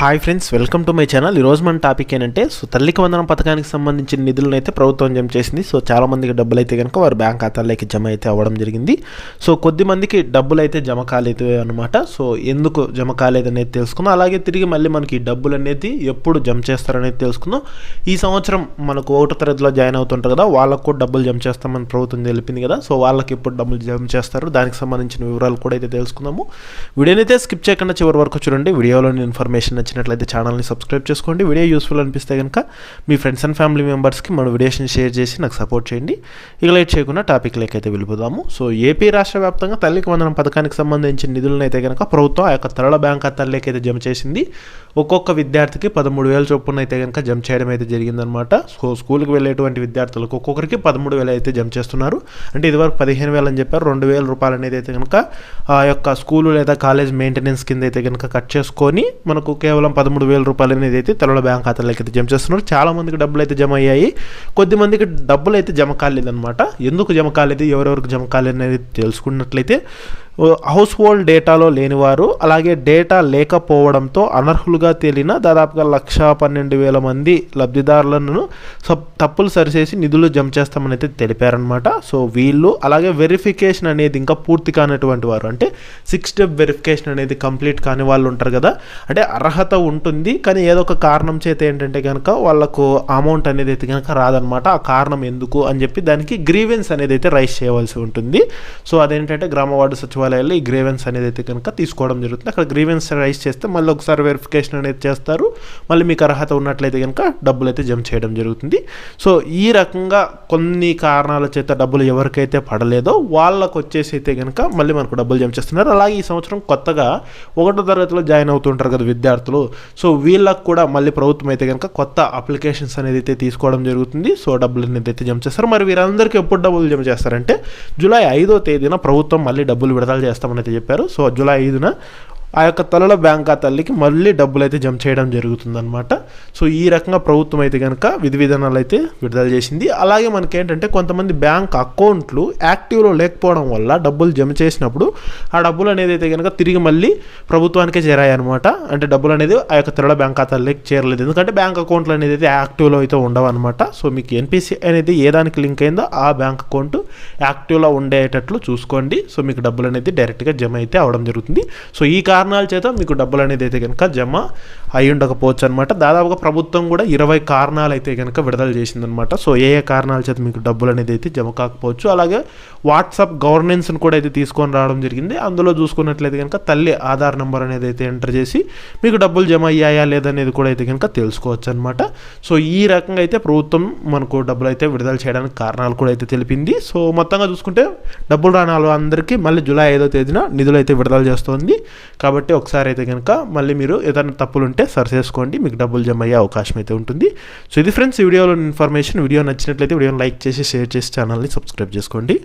Hi friends welcome to my channel ఈరోజు మన topic ఏంటంటే సో తల్లికి వందనం పథకానికి సంబంధించిన నిధులను అయితే ప్రభుత్వం జమ చేసింది. సో చాలామందికి డబ్బులు అయితే కనుక వారి బ్యాంక్ ఖాతాల్లోకి జమ అయితే అవ్వడం జరిగింది. సో కొద్ది మందికి డబ్బులు అయితే జమ కాలేదు అనమాట సో ఎందుకు జమ కాలేదు అనేది తెలుసుకుందాం. అలాగే తిరిగి మళ్ళీ మనకి ఈ డబ్బులు అనేది ఎప్పుడు జమ చేస్తారనేది తెలుసుకుందాం. ఈ సంవత్సరం మనకు ఒకటో తరగతిలో జాయిన్ అవుతుంటారు కదా వాళ్ళకు కూడా డబ్బులు జమ చేస్తామని ప్రభుత్వం తెలిపింది కదా. సో వాళ్ళకి ఎప్పుడు డబ్బులు జమ చేస్తారు దానికి సంబంధించిన వివరాలు కూడా అయితే తెలుసుకుందాము. వీడియోనైతే స్కిప్ చేయకుండా చివరి వరకు చూడండి. వీడియోలోని ఇన్ఫర్మేషన్ నచ్చినట్లయితే ఛానల్ని సబ్స్క్రైబ్ చేసుకోండి. వీడియో యూస్ఫుల్ అనిపిస్తే కనుక మీ ఫ్రెండ్స్ అండ్ ఫ్యామిలీ మెంబర్స్కి మన వీడియోస్ని షేర్ చేసి నాకు సపోర్ట్ చేయండి. ఇక లేట్ చేయకుండా టాపిక్ అయితే వెళ్ళిపోదాము. సో ఏపీ రాష్ట్ర వ్యాప్తంగా తల్లికి వందనం పథకానికి సంబంధించిన నిధులను అయితే కనుక ప్రభుత్వం ఆ యొక్క తరల బ్యాంక్ ఖాతాల్లోకి అయితే జమ చేసింది. ఒక్కొక్క విద్యార్థికి పదమూడు వేల చొప్పున అయితే కనుక జమ చేయడం అయితే జరిగిందనమాట సో స్కూల్కి వెళ్ళేటువంటి విద్యార్థులకు ఒక్కొక్కరికి పదమూడు వేలు అయితే జమ చేస్తున్నారు. అంటే ఇదివరకు పదిహేను వేలు అని చెప్పారు. రెండు వేల రూపాయలు అనేది అయితే కనుక ఆ యొక్క స్కూలు లేదా కాలేజ్ మెయింటెనెన్స్ కింద అయితే కనుక కట్ చేసుకొని మనకు కేవలం పదమూడు వేల రూపాయలు అనేది అయితే తెల్ల బ్యాంక్ ఖాతాలోకి అయితే జమ చేస్తున్నారు. చాలా మందికి డబ్బులు అయితే జమ అయ్యాయి. కొద్ది మందికి డబ్బులు అయితే జమ కాలేదన్నమాట. ఎందుకు జమ కాలేదు? ఎవరెవరికి జమ కాలేదు అనేది తెలుసుకున్నట్లయితే హౌస్ హోల్డ్ డేటాలో లేనివారు అలాగే డేటా లేకపోవడంతో అనర్హులుగా తేలిన దాదాపుగా లక్ష పన్నెండు వేల మంది లబ్ధిదారులను తప్పులు సరిచేసి నిధులు జమ చేస్తామని అయితే తెలిపారనమాట సో వీళ్ళు అలాగే వెరిఫికేషన్ అనేది ఇంకా పూర్తి కానటువంటి వారు. అంటే సిక్స్ స్టెప్ వెరిఫికేషన్ అనేది కంప్లీట్ కాని వాళ్ళు ఉంటారు కదా. అంటే అర్హత ఉంటుంది కానీ ఏదో ఒక కారణం చేత ఏంటంటే కనుక వాళ్ళకు అమౌంట్ అనేది అయితే కనుక రాదనమాట ఆ కారణం ఎందుకు అని చెప్పి దానికి గ్రీవెన్స్ అనేది అయితే రైస్ చేయవలసి ఉంటుంది. సో అదేంటంటే గ్రామ వార్డు సచివాలయాల్లో ఈ గ్రీవెన్స్ అనేది అయితే కనుక తీసుకోవడం జరుగుతుంది. అక్కడ గ్రీవెన్స్ రైస్ చేస్తే మళ్ళీ ఒకసారి వెరిఫికేషన్ అనేది చేస్తారు. మళ్ళీ మీకు అర్హత ఉన్నట్లయితే కనుక డబ్బులు అయితే జమ చేయడం జరుగుతుంది. సో ఈ రకంగా కొన్ని కారణాల చేత డబ్బులు ఎవరికైతే పడలేదో వాళ్ళకు వచ్చేసి అయితే కనుక మళ్ళీ మనకు డబ్బులు జమ చేస్తున్నారు. అలాగే ఈ సంవత్సరం కొత్తగా ఒకటో తరగతిలో జాయిన్ అవుతుంటారు కదా విద్యార్థులు. సో వీళ్ళకు కూడా మళ్ళీ ప్రభుత్వం అయితే కనుక కొత్త అప్లికేషన్స్ అనేది అయితే తీసుకోవడం జరుగుతుంది. సో డబ్బులు అనేది అయితే జమ చేస్తారు. మరి వీరందరికీ ఎప్పుడు డబ్బులు జమ చేస్తారంటే జూలై ఐదో తేదీన ప్రభుత్వం మళ్ళీ డబ్బులు కథలు చేస్తామని అయితే చెప్పారు. సో జూలై ఐదున ఆ యొక్క తల్లుల బ్యాంక్ ఖాతాలకి మళ్ళీ డబ్బులు అయితే జమ చేయడం జరుగుతుందన్నమాట. సో ఈ రకంగా ప్రభుత్వం అయితే కనుక విధి విధానాలు అయితే విడుదల చేసింది. అలాగే మనకి ఏంటంటే కొంతమంది బ్యాంక్ అకౌంట్లు యాక్టివ్లో లేకపోవడం వల్ల డబ్బులు జమ చేసినప్పుడు ఆ డబ్బులు అనేది అయితే కనుక తిరిగి మళ్ళీ ప్రభుత్వానికే చేరాయి అనమాట అంటే డబ్బులు అనేది ఆ యొక్క తెరల బ్యాంక్ ఖాతాల్లోకి చేరలేదు. ఎందుకంటే బ్యాంక్ అకౌంట్లు అనేది అయితే యాక్టివ్లో అయితే ఉండవు అనమాట సో మీకు ఎన్పిసి అనేది ఏ దానికి లింక్ అయిందో ఆ బ్యాంక్ అకౌంట్ యాక్టివ్లో ఉండేటట్లు చూసుకోండి. సో మీకు డబ్బులు అనేది డైరెక్ట్గా జమ అయితే అవడం జరుగుతుంది. సో ఈ కారణాల చేత మీకు డబ్బులు అనేది అయితే కనుక జమ అయి ఉండకపోవచ్చు అనమాట దాదాపుగా ప్రభుత్వం కూడా ఇరవై కారణాలు అయితే కనుక విడుదల చేసిందనమాట సో ఏ ఏ కారణాల చేత మీకు డబ్బులు అనేది అయితే జమ కాకపోవచ్చు. అలాగే వాట్సాప్ గవర్నెన్స్ని కూడా అయితే తీసుకొని రావడం జరిగింది. అందులో చూసుకున్నట్లయితే కనుక తల్లి ఆధార్ నెంబర్ అనేది అయితే ఎంటర్ చేసి మీకు డబ్బులు జమ అయ్యాయా లేదనేది కూడా అయితే కనుక తెలుసుకోవచ్చు అనమాట సో ఈ రకంగా అయితే ప్రభుత్వం మనకు డబ్బులు అయితే విడుదల చేయడానికి కారణాలు కూడా అయితే తెలిపింది. సో మొత్తంగా చూసుకుంటే డబ్బులు రాని అందరికీ మళ్ళీ జూలై ఐదో తేదీన నిధులు అయితే విడుదల చేస్తోంది. కాబట్టి ఒకసారి అయితే కనుక మళ్ళీ మీరు ఏదైనా తప్పులు ఉంటే సరి చేసుకోండి. మీకు డబ్బులు జమ అయ్యే అవకాశం అయితే ఉంటుంది. సో ఇది ఫ్రెండ్స్ వీడియోలో ఇన్ఫర్మేషన్ వీడియో నచ్చినట్లయితే వీడియోని లైక్ చేసి షేర్ చేసి ఛానల్ని సబ్స్క్రైబ్ చేసుకోండి.